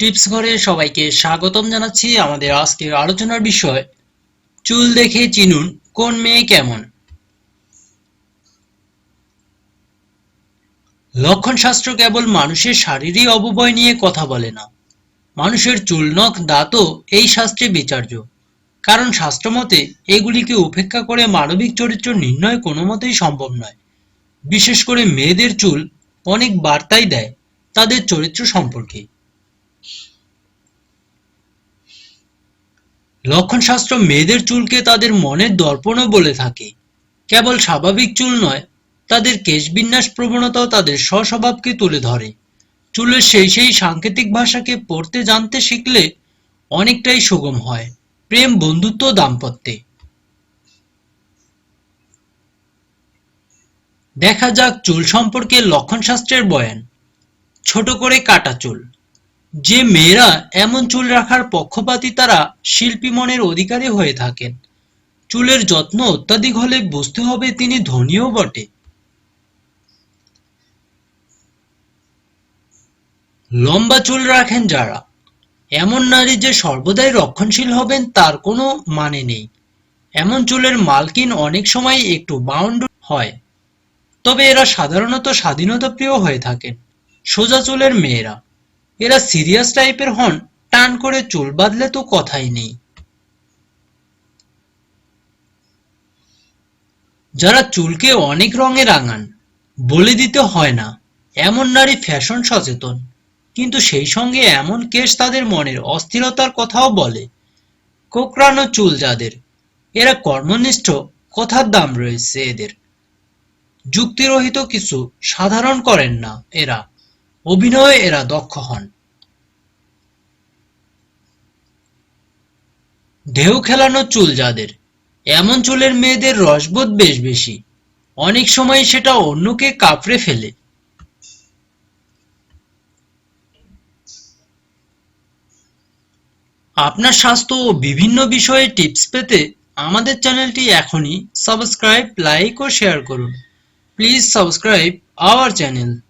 Tips ঘরে সবাইকে স্বাগতম জানাচ্ছি আমাদের আজকের আলোচনার বিষয়, চুল দেখে চিনুন কোন মেয়ে কেমন? লক্ষণ শাস্ত্র কেবল মানুষের শারীরিক অববয় নিয়ে কথা বলে না। মানুষের চুল, নখ দাঁতও এই শাস্ত্রে বিচার্য। কারণ শাস্ত্রমতে এগুলিকে উপেক্ষা করে মানবিক চরিত্র নির্ণয় কোনো মতেই সম্ভব নয়। বিশেষ করে মেয়েদের চুল অনেক বার্তাই দেয় তাদের চরিত্র সম্পর্কে। লক্ষণশাস্ত্র মেয়েদের চুলকে তাদের মনের দর্পণও বলে থাকে। কেবল স্বাভাবিক চুল নয়, তাদের কেশবিন্যাস প্রবণতাও তাদের স্বস্বভাবকে তুলে ধরে। চুলের সেই সেই সাংকেতিক ভাষাকে পড়তে জানতে শিখলে অনেকটাই সুগম হয়, প্রেম বন্ধুত্ব দাম্পত্যে। দেখা যাক চুল সম্পর্কে লক্ষণশাস্ত্রের বয়ান। ছোট করে কাটা চুল। যে মেয়েরা এমন চুল রাখার পক্ষপাতী তারা শিল্পী মনের অধিকারী হয়ে থাকেন। চুলের যত্ন অত্যাধিক হলে বুঝতে হবে তিনি ধনীও বটে। লম্বা চুল রাখেন যারা। এমন নারী যে সর্বদাই রক্ষণশীল হবেন তার কোনো মানে নেই। এমন চুলের মালকিন অনেক সময় একটু বাউন্ড হয়। তবে এরা সাধারণত স্বাধীনতা প্রিয় হয়ে থাকেন। সোজা চুলের মেয়েরা। এরা সিরিয়াস টাইপের হন, টান করে চুল বাঁধলে তো কথাই নেই। যারা চুলকে অনেক রঙে রাঙান, বলে দিতে হয় না, এমন নারী ফ্যাশন সচেতন। কিন্তু সেই সঙ্গে এমন কেশ তাদের মনের অস্থিরতার কথাও বলে। কোকড়ানো চুল যাদের, এরা কর্মনিষ্ঠ, কথার দাম রয়েছে এদের। যুক্তিরহিত কিছু সাধারণ করেন না এরা, অভিনয়ে এরা দক্ষ হন। ঢেউ খেলানো চুল যাদের। এমন চুলের মেয়েদের রসবোধ বেশ বেশি। অনেক সময় সেটা অন্যকে কাপড়ে ফেলে। আপনার স্বাস্থ্য ও বিভিন্ন বিষয়ে টিপস পেতে আমাদের চ্যানেলটি এখনই সাবস্ক্রাইব, লাইক ও শেয়ার করুন। Please subscribe our channel.